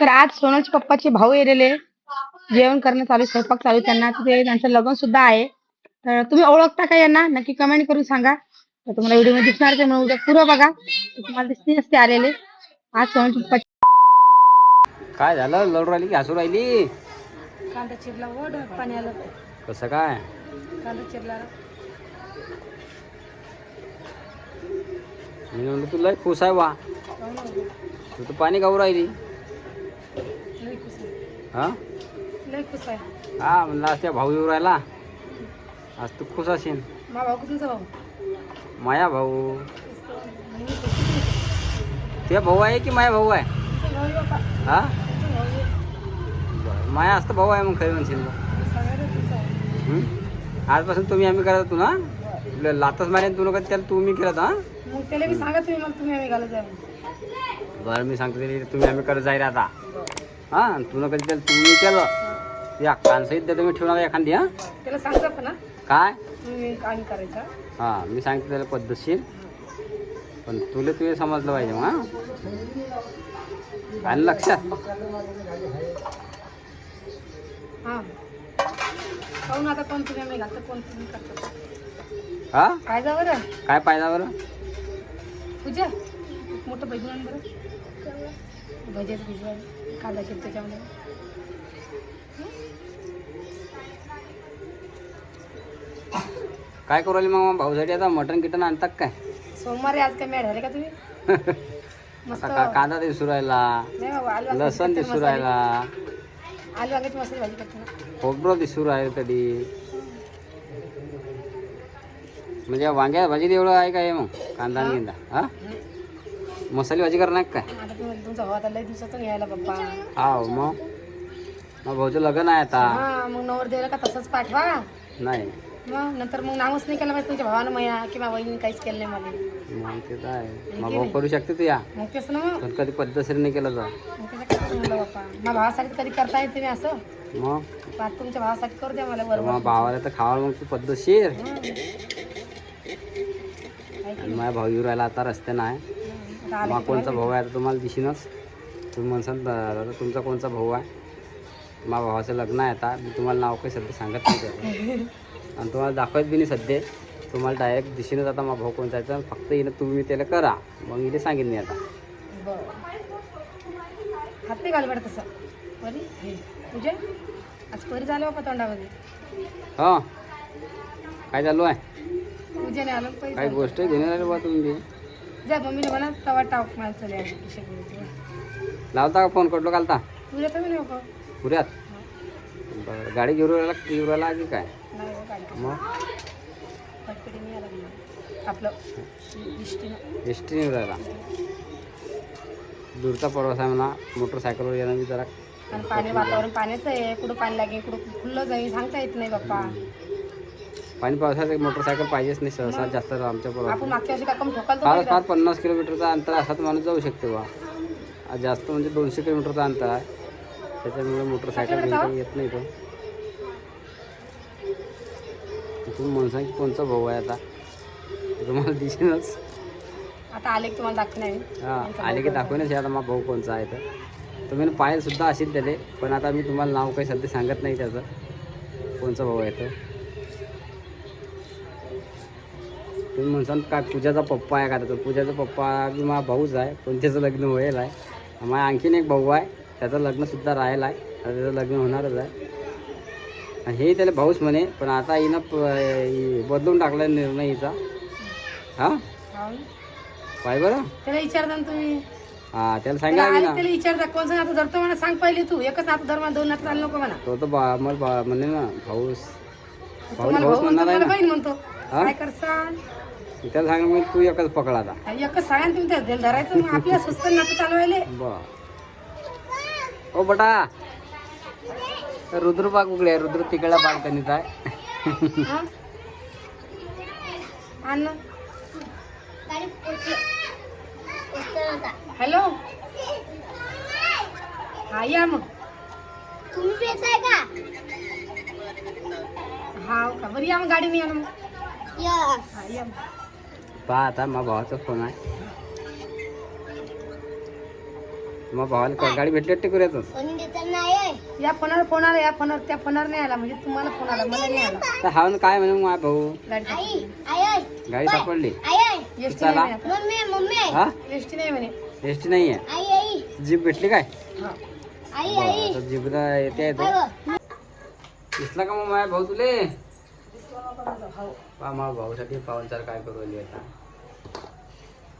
तर आज सोनलच्या पप्पाचे भाऊ येलेले. जेवण करणं चालू स्वयंपाक चालू त्यांना. तर ते त्यांचं लग्न सुद्धा आहे. तर तुम्ही ओळखता का यांना? नक्की कमेंट करून सांगा. तर तुम्हाला व्हिडिओमध्ये दिसणार ते म्हणून उद्या पुरं बघा. तुम्हाला दिसते नसते आलेले. आज सोनलच्या पप्पा काय झालं? लढू राहिली की हसू राहिली? कांदा चिरला ओढ पाणी आलं कसं काय? कांदा चिरला. मी म्हणलं तू लय खुश आहे वा तू तर पाणी गाऊ राहिली. हा? लय खुश आहे. हा म्हणलं आज त्या भाऊ येऊ राहिला. आज तू खुश असेल. मा भाऊ तुमचा भाऊ? माया भाऊ. ते भाऊ आहे की माया भाऊ आहे? हा? बरं. माया असतं भाऊ आहे मग खरी म्हणशील मग. हं? आजपासून तुम्ही आम्ही करत होतो ना? तुला लातच मारेन तू नका त्याला तुम्ही केलं हा? मग त्याला मी सांगा तुम्ही मला तुम्ही आम्ही घालत जाऊ. बरं मी सांगतो तरी तुम्ही आम्ही करत जाईल आता. हा आणि तू नका त्याला तुम्ही केलं. या कानसहित देतो मी ठेवणार एखादी हा? त्याला सांगता ना काय? तुम्ही करायचा. हा मी सांगतो त्याला पद्धतशीर. पण तुला तुझे समजलं पाहिजे मग हा? आणि लक्षात. हा. पाहून आता कोण तुम्ही आम्ही घालतो कोण तुम्ही करता. हा? काय जा बरं? काय पाहिजे बरं? पूजा मोठं भजन बरं. भजेच कांदा चिर त्याच्यामध्ये. काय करू राहिली मग भाऊसाठी आता मटण किटन आणतात काय? सोमवारी आज काय मॅड झाले का तुम्ही? मस्त. आता का कांदा दिसू राहिला? नाही बाबा आलू वांग्याची लसण दिसू मसाली- राहिला. आलू वांग्याची मसाली भाजी करतो ना. खोबरं दिसू राहिलं तरी. म्हणजे वांग्या भाजीत एवढं आहे काय मग? कांदा आणि गिंदा हा? मसाली भाजी करणार काय? आता तुम्ही तुमचा भाऊ आता लय दिवसातून यायला बाप्पा. हा मग? मग भाऊचं लग्न आहे आता. हा मग नवर देवाला का तसंच पाठवा? नाही. मग नंतर मग नावच नाही केलं पाहिजे तुमच्या भावानं मया किंवा वहिनी काहीच केलं नाही मला. मग ते तर आहे. मग भाऊ करू शकते तू या. मग तेच ना मग. पण कधी पद्धतशीर नाही केलं तर. मग त्याचं काय म्हणलं बाप्पा? माझ्या भावासाठी कधी करता येते तुम्ही असं. मग? पण आता तुमच्या भावासाठी करू द्या मला तर बरोबर मग भावाला तर खावा मग तू पद्धतशीर. हं. आणि माझ्या भाऊ येऊ राहिला आता रस्ते नाही आले की कोणचा भाऊ आहे आता तुम्हाला दिशीनच. तुम्ही म्हणसाल दादा तुमचा कोणचा भाऊ आहे? माझ्या भावाचं लग्न आहे आता. मी तुम्हाला नाव काही सध्या सांगत नाही त्याचं. आणि तुम्हाला दाखवत बी नाही सध्या. तुम्हाला डायरेक्ट दिशीनच आता माझा भाऊ कोणचा आहे तर फक्त येणं तुम्ही त्याला करा. मग इथे सांगेन मी आता. हात नाही तसं. हे तुझे आज परी झालं बाप्पा तोंडामध्ये. हो. काय चालू आहे? तुझे नाही आलं पैसे काही गोष्ट घेऊन राहिले बा तुम्ही. जा मम्मीने म्हणा तवा टाक लावता का फोन? कटलो घालता? नाही बाबा पुऱ्यात? बरं गाडी घेऊन राहिला घेऊन राहिला की काय? नाही गाडी मग? पटपटी नाही आला मला. आपलं इष्टीनं. एस टी घेऊन राहिला. दूरचा प्रवास आहे म्हणा मोटरसायकलवर येणं मी जरा आणि पाणी वातावरण पाण्याचं आहे. कुठं पाणी लागेल कुठं खुल्लं जाईल सांगता येत नाही बाप्पा पाणी पावसाचं मोटरसायकल पाहिजेच नाही सहसा जास्त आमच्या फार फार पन्नास किलोमीटरचा अंतर असाच माणूस जाऊ शकतो बा. जास्त म्हणजे दोनशे किलोमीटरचं अंतर आहे. त्याच्यामुळे मोटरसायकल काही येत नाही तो तुम्ही म्हणसान की कोणचा भाऊ आहे आता? तुम्हाला दिसेनच आता आले की तुम्हाला हा आले की दाखवूनच आता मग भाऊ कोणचा आहे तर. तुम्ही पाहिलं सुद्धा असेल त्याले पण आता मी तुम्हाला नाव काही सध्या सांगत नाही त्याचं. कोणचा भाऊ आहे तर तुम्ही म्हणसान काय पूजाचा पप्पा आहे का? तर पूजाचा पप्पा बी माझा भाऊच आहे पण त्याचं लग्न होईल आहे. माझ्या आणखीन एक भाऊ आहे त्याचं लग्नसुद्धा राहिलं आहे. आता त्याचं लग्न होणारच आहे. आणि हे त्याला भाऊच म्हणे पण आता हिनं बदलून टाकला निर्णय हिचा हां. पाय बरं. त्याला विचारता ना तुम्ही? हां त्याला सांगा ना. त्याला विचारता कोण सांग? आता धरतो म्हणा सांग पहिले तू. एकच आता धर्मा दोन हात चालू नको म्हणा. तो तर बा मला बा म्हणे ना भाऊस भाऊ तुम्हाला भाऊ म्हणतो म्हणणार आहे मला ना. बहीण म्हणतो. हा? काय करसाल त्याला सांग मी तू एकच पकड आता. एकच सांगा ना तुम्ही त्या धरायचं मग आपल्या सुस्त नातं चालवायले. बर. ओ बटा. रुद्र बाग उघडे आहे रुद्र तिकडला बाल्कनीत आहे. हा? आण ना. हॅलो? हा या मग. तुम्ही पेताय का? हा हो का. बरं या मग गाडीने या ना मग मग पहा आता माझ्या भावाचा फोन आहे मग भावाला का- गाडी भेटली वाटते आहे या फोनवर फोन आला या फोनवर त्या फोनवर नाही आला म्हणजे तुम्हाला फोन आला मला नाही आला तर हा ना काय म्हणे माझा भाऊ गाडी सापडली आई आई एसटी चला. नाही म्हणे हा म्हणे आई जीप भेटली काय हा. आई आई बरं, आता जीपला येते काय? दिसला का मग माझ्या भाऊ तुले पा माझ्या भाऊसाठी पाहुणचार काय करू राहिली आता?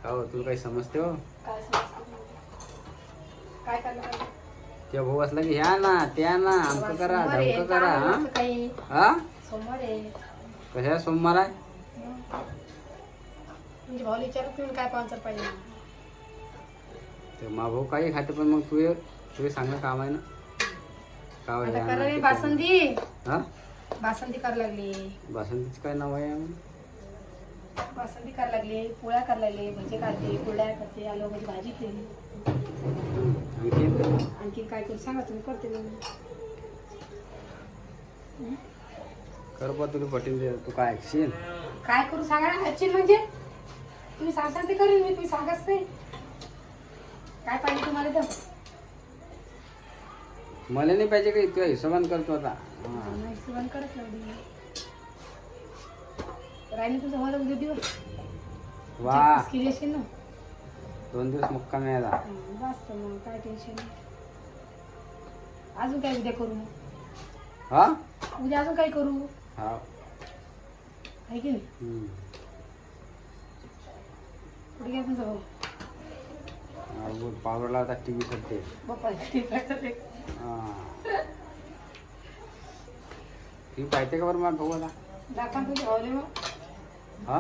हो तुला काही समजते हो? काय? काय? ते भाऊ असला की ह्या ना त्या ना आमचं करा धमकं करा हा? हा? कशा सोमवार आहे? म्हणजे भाऊला विचारत तुम्ही काय पाहुणचार पाहिजे? ते मा भाऊ काही खाते पण मग तू तुझे सांगणं काम आहे ना. का आता ह्या करा ना रे ते बासंदी. हा? बासंदी करायला लागली. बासंतीचं काय नाव आहे? बासंदी करायला लागली पोळ्या करायला लागली भजे काढते पोळ्या करते आलू भाजी भाजी केली. आणखी आणखी काय करू सांगा तुम्ही करते मी. कर बा तुला पटेल ते तू काय ऐकशील? काय करू सांगा ना ऍक्च्युअली म्हणजे? तुम्ही सांगता ते करेन मी तुम्ही सांगाच नाही. काय पाहिजे तुम्हाला तर? मला नाही पाहिजे काही तुझ्या हिशोबान करतो आता? हा. करत लावली राहिली तुझं मला उद्या दिवस वा केली असेल ना दोन दिवस हं, बस तर मग काय टेन्शन अजून काय उद्या करू हा उद्या अजून काय करू हा आहे की नाही हम्म. कुठे घ्या तुमचा भाऊ हा, पावरला आता टी व्ही करते बाप्पा आहे चालेल. ती पाहिजे का बरं मग भाऊ मग हा?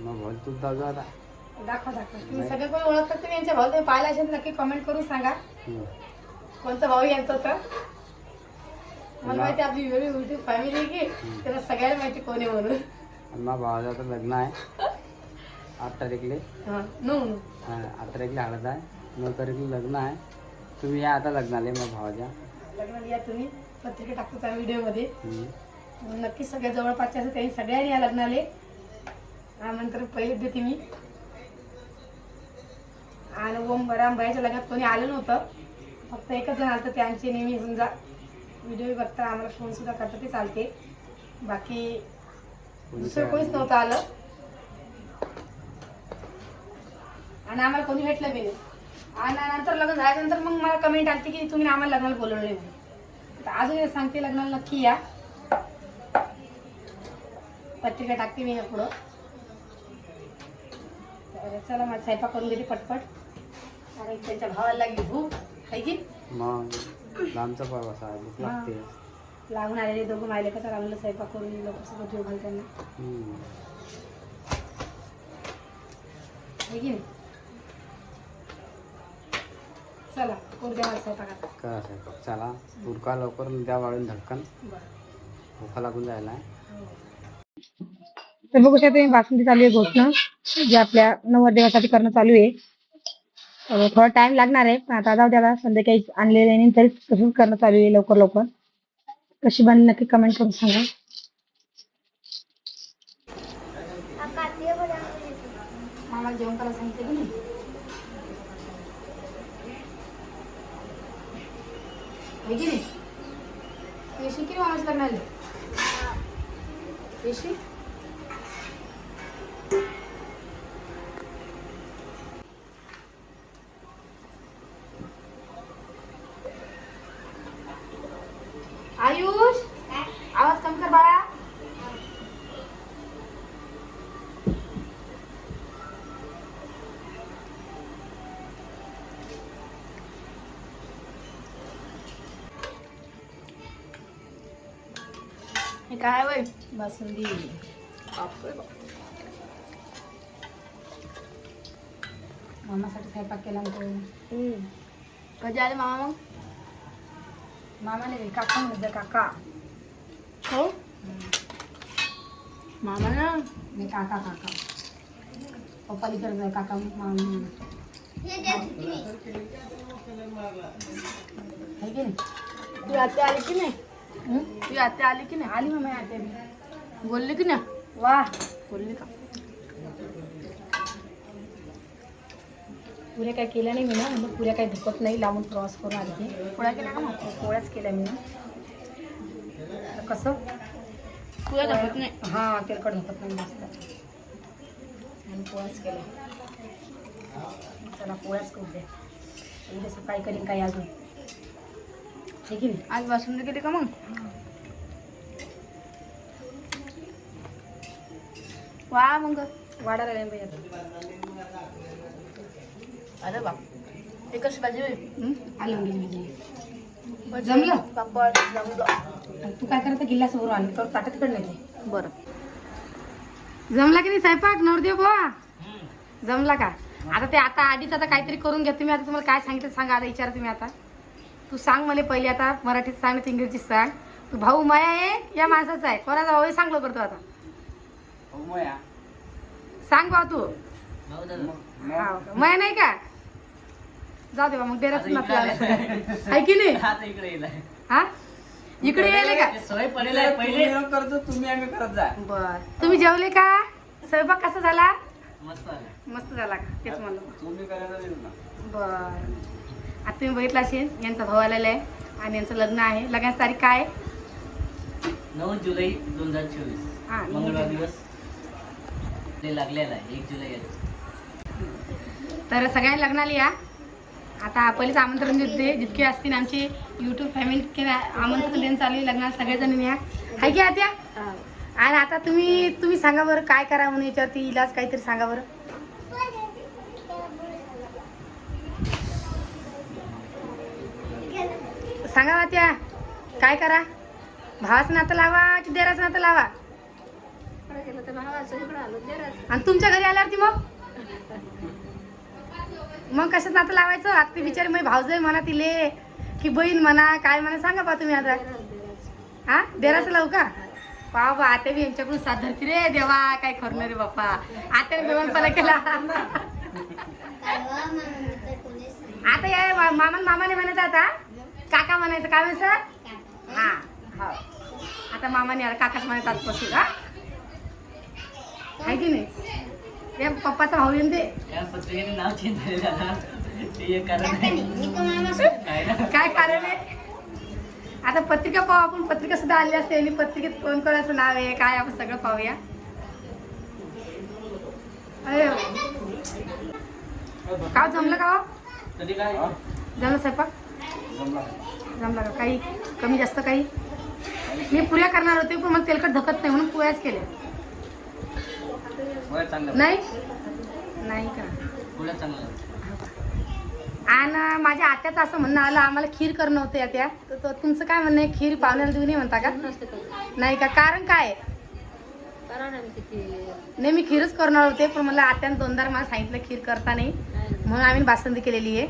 मग भाऊ तू दाजू आता. दाखवा दाखवा. तुम्ही सगळे कोण ओळखतात तुम्ही यांच्या भाऊ तुम्ही पाहिला असेल नक्की कमेंट करून सांगा. हम्म. कोणचा भाऊ यांचा होता मला माहिती आपली युट्यूब फॅमिली आहे की त्याला सगळ्याला माहिती कोण म्हणून. आणि भावाचं लग्न आहे. आठ तारीखले. हा हा, आठ तारीखला हळद आहे नऊ तारीखला लग्न आहे. तुम्ही या आता लग्नाले मग भावाच्या. लग्नाला या तुम्ही पत्रिका टाकतो त्या व्हिडिओमध्ये. नक्की सगळ्या जवळपासच्या असं त्यांनी सगळ्यांनी या लग्नाले आमंत्रण पहिलेच देते मी. आणि ओम रामबाईच्या लग्नात कोणी आलं नव्हतं. फक्त एकच जण आलं तर त्यांचे नेहमी समजा व्हिडिओ बघता आम्हाला फोन सुद्धा करता ते चालते. बाकी दुसरं कोणीच नव्हतं आलं. आणि आम्हाला कोणी भेटलं बी नाही. आणि नंतर लग्न झाल्यानंतर मग मला कमेंट आली की तुम्ही आम्हाला लग्नाला बोलवलं नाही म्हणून. अजून सांगते लग्नाला नक्की या. पत्रिका टाकते मी पुढं तर चला माझा स्वयंपाक करून घेते पटपट. कारण त्यांच्या भावाला लागली भूक. आहे की? लांबचा आहे भूक लागते. लागून आलेले दोघं मायले कसं लागलं स्वयंपाक करून लवकर सगळं जेव घाल त्यांना हम्म. आहे की नाही? चला करू द्या मला करा चला पुरका लवकर द्या वाळून धडकन बरं. भुका लागून जायला तर बघू शकता तुम्ही बासुंदी चालू आहे घोटणं जे आपल्या नवरदेवासाठी करणं चालू आहे. थोडा टाइम लागणार आहे पण आता जाऊ द्या संध्याकाळी आणलेले नाही तरी तसंच करणं चालू आहे लवकर लवकर. कशी बनली नक्की कमेंट करून सांगा. मामाला जेवण करायला सांगितलं. की नाही आहे की नाही हे काय वय बासुंदी मामासाठी स्वयंपाक केला ना तो कधी आले मामा। मग मामाने रे काका म्हणत जा काका? हो मामा ना? मी काका काका। पप्पा लिकर जाय काका मामा। हे द्या सुट्टी. है की नाही? तुझी आत्या आली की नाही हं? तुझी आत्या आली की नाही? आली मामा आता बी. बोलली की नाही? वा. बोलली का? पुऱ्या काय केल्या नाही मी ना म्हणजे पुऱ्या काही धुकत नाही लांबून प्रवास करून आली ती पोळ्या केल्या का मग? पोळ्याच केल्या मी ना तर कसं? पुऱ्या दाखवत नाही? हां तेलकट धुकत नाही जास्त. आणि पोळ्याच केल्या. चला पोळ्याच करू दे उद्या सकाळी करीन काही अजून. ठीक आहे आज बासुंदी केली का मग? वा मग. नाही पाहिजे अरे बा ते कशी भाजी होईल? आलं गेली जमलं? पापड जमलं. तू काय करता तर ताटत नाही बरं. जमला की नाही स्वयंपाक नवरदेव बुवा? जमला का? आता ते आता आधीच आता काहीतरी करून घ्या तुम्ही आता तुम्हाला काय सांगितलं सांगा आता विचारा तुम्ही आता. तू सांग मला पहिले आता मराठीत सांग इंग्रजीत सांग. तू भाऊ माया आहे या माणसाचा आहे. कोणाचा भाऊ आहे सांग लवकर तू आता. मोया? सांग भाऊ तू? माया नाही का? जाऊ दे बा मग डेराच आहे की नाही? आता इकडे येईल हा? इकडे यायले का? सवय पडलेला आहे पहिले. करतो तुम्ही आम्ही करत जा. बर. तुम्ही जेवले का? स्वयंपाक कसा झाला? मस्त झाला. का? तेच म्हणलं. तुम्ही करायला बर. आता तुम्ही बघितलं असेल यांचा भाऊ आलेला आहे आणि यांचं लग्न आहे. लग्नाची तारीख काय आहे? नऊ जुलै दोन हजार चोवीस. हा, मंगळवार. दिवस. लागलेला आहे एक जुलै. तर सगळ्यांनी लग्नाला या आता पहिलेच आमंत्रण देते जितके असतील आमचे युट्यूब फॅमिली आमंत्रण देणं चालू आहे. लग्नाला सगळेजण या हाय की आत्या? आणि आता तुम्ही तुम्ही सांगा बरं काय करा म्हणून याच्यावरती इलाज काहीतरी सांगा बरं. सांगा बा त्या. काय करा? भावाचं नातं लावा की देराचं नातं लावा? आणि तुमच्या घरी आल्यावरती मग? मग कशाच नातं लावायचं? आता ते बिचारी मग भावजय म्हणा तिले. की बहीण म्हणा काय म्हणा सांगा पा तुम्ही आता. हा? देराचं लावू का? पा बा आता बी यांच्याकडून साथ धरती रे देवा काय खरं रे बाप्पा. आता बेवणपणा केला. आता या मामान मामा मामाने म्हणत आता. काका म्हणायचं काय म्हणायचं? हा हा. आता मामाने आला काकाच म्हणायचं आजपासून हा? आहे की नाही? ते पप्पाचा भाऊ येऊन दे. त्या पत्रिकेने नाव चेंज काय कारण आहे? आता पत्रिका पाहू आपण. पत्रिका सुद्धा आली असते. आणि पत्रिकेत कोण कोणाचं नाव आहे काय आपण सगळं पाहूया. अरे का जमलं का हो? जमलं स्वयंपाक? जमला का काही कमी जास्त काही? मी पुऱ्या करणार होते पण मला तेलकट धकत नाही म्हणून पुऱ्याच केल्या. नाही? नाही का? आणि माझ्या आत्याचं असं म्हणणं आलं आम्हाला खीर करणं होतं आत्या तर तो तुमचं काय म्हणणं आहे? खीर पाहुण्याला देऊ नये म्हणता का? नाही का? कारण काय? नाही मी खीरच करणार होते पण मला आत्यानं दोनदा मला सांगितलं खीर करता नाही. म्हणून आम्ही बासुंदी केलेली आहे.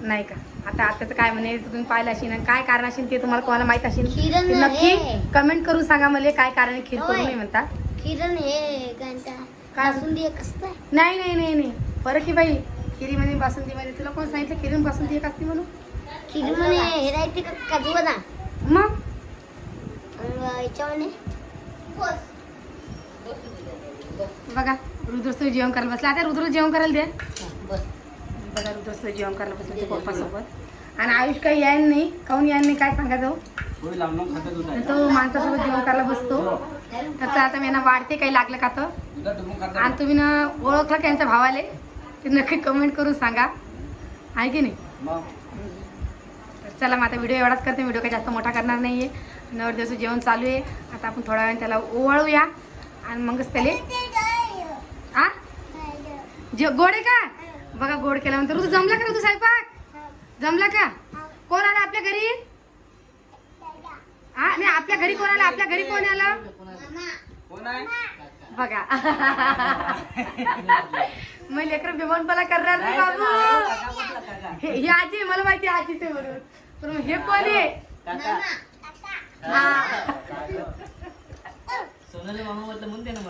नाही का? आता आत्याचं काय म्हणे तुम्ही पाहिलं असेल आणि काय कारण असेल ते तुम्हाला कोणाला माहीत असेल? ते न नक्की. कमेंट करून सांगा मला काय कारण खीर करू होय. नये म्हणता. किरण हे घंटा. काय? बासुंदी एक असतं नाही नाही नाही नाही. फरक आहे बाई खिरीमध्ये बासुंदीमध्ये तुला कोण सांगितलं खिरीन बासुंदी एक असते म्हणून? खीर म्हणे हे राहते का काजू बदाम मग? आणि याच्यामध्ये बघा रुद्रस्तव जेवण करायला बसला. आता रुद्र जेवण करायला दे. बघा रुद्रस्तव जेवण करायला बसले पप्पा सोबत. आणि आयुष काही यायला नाही काऊन यायला नाही काय सांगा जाऊ? तो माणसासोबत जेवण करायला बसतो. त्याचं आता मी ना वाढते काही लागलं का तर. आणि तुम्ही ना ओळखलं का यांच्या भावाले? ते नक्की कमेंट करून सांगा. आहे की नाही? तर चला मग आता व्हिडिओ एवढाच करते. व्हिडिओ काही जास्त मोठा करणार नाही आहे नवरदेवाचं जेवण चालू आहे. आता आपण थोड्या वेळाने त्याला ओवाळूया. आणि मगच त्याले आ? जे गोड का? बघा गोड केल्यानंतर. ऋतू जमला का ऋतू स्वयंपाक? जमला का? कोण आला आपल्या घरी? हा नाही आपल्या घरी कोण आला? आपल्या घरी कोण आलं? कोण आहे बघा. मग लेकर बेमनपणा करणार नाही बाबू? हे आजी आहे, मला माहिती आहे आजीच आहे म्हणून. पण मग हे कोण आहे? हा. सोनाली मामा बोलतो म्हणते ना